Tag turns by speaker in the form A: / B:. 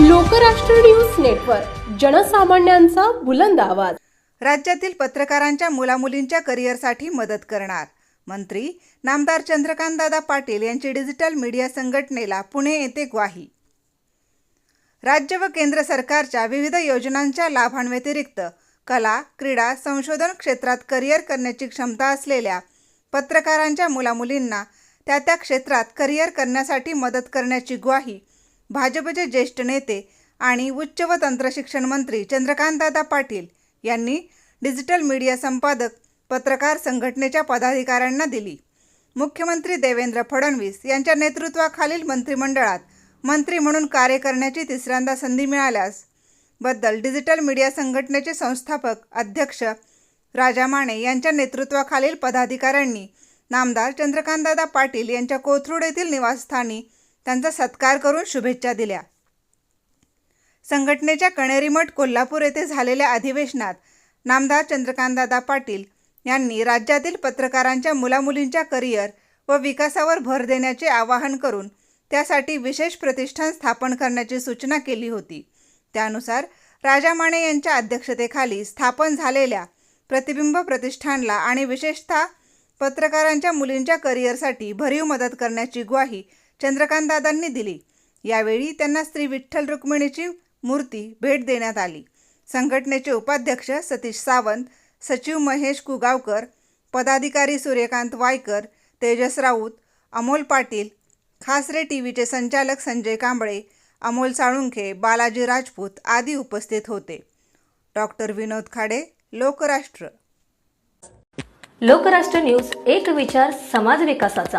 A: Lokrashtra news network जनसामान्यांचा बुलंद आवाज.
B: राज्यातील पत्रकारांच्या मुलामुलींच्या करिअरसाठी मदत करणार. मंत्री नामदार चंद्रकांतदादा पाटील यांची डिजिटल मीडिया संघटनेला पुणे येथे ग्वाही. राज्य व केंद्र सरकारच्या विविध योजनांच्या लाभांव्यतिरिक्त कला क्रीडा संशोधन क्षेत्रात करिअर करण्याची क्षमता असलेल्या पत्रकारांच्या मुलामुलींना त्या त्या क्षेत्रात करिअर करण्यासाठी मदत करण्याची ग्वाही भाजपचे ज्येष्ठ नेते आणि उच्च व तंत्रशिक्षण मंत्री चंद्रकांतदादा पाटील यांनी डिजिटल मीडिया संपादक पत्रकार संघटनेच्या पदाधिकाऱ्यांना दिली. मुख्यमंत्री देवेंद्र फडणवीस यांच्या नेतृत्वाखालील मंत्रिमंडळात मंत्री म्हणून कार्य करण्याची तिसऱ्यांदा संधी मिळाल्यास बद्दल डिजिटल मीडिया संघटनेचे संस्थापक अध्यक्ष राजा माने यांच्या नेतृत्वाखालील पदाधिकाऱ्यांनी नामदार चंद्रकांतदादा पाटील यांच्या कोथरूड येथील निवासस्थानी त्यांचा सत्कार करून शुभेच्छा दिल्या. संघटनेच्या कणेरीमठ कोल्हापूर येथे झालेल्या अधिवेशनात नामदार चंद्रकांतदादा पाटील यांनी राज्यातील पत्रकारांच्या मुलामुलींच्या करिअर व विकासावर भर देण्याचे आवाहन करून त्यासाठी विशेष प्रतिष्ठान स्थापन करण्याची सूचना केली होती. त्यानुसार राजा माने यांच्या अध्यक्षतेखाली स्थापन झालेल्या प्रतिबिंब प्रतिष्ठानला आणि विशेषतः पत्रकारांच्या मुलींच्या करिअरसाठी भरीव मदत करण्याची ग्वाही चंद्रकांतदादांनी दिली. यावेळी त्यांना श्री विठ्ठल रुक्मिणीची मूर्ती भेट देण्यात आली. संघटनेचे उपाध्यक्ष सतीश सावंत सचिव महेश कुगावकर पदाधिकारी सूर्यकांत वायकर तेजस राऊत अमोल पाटील खासरे टी व्हीचे संचालक संजय कांबळे अमोल साळुंखे बालाजी राजपूत आदी उपस्थित होते. डॉक्टर विनोद खाडे लोकराष्ट्र.
C: लोकराष्ट्र न्यूज एक विचार समाज विकासाचा.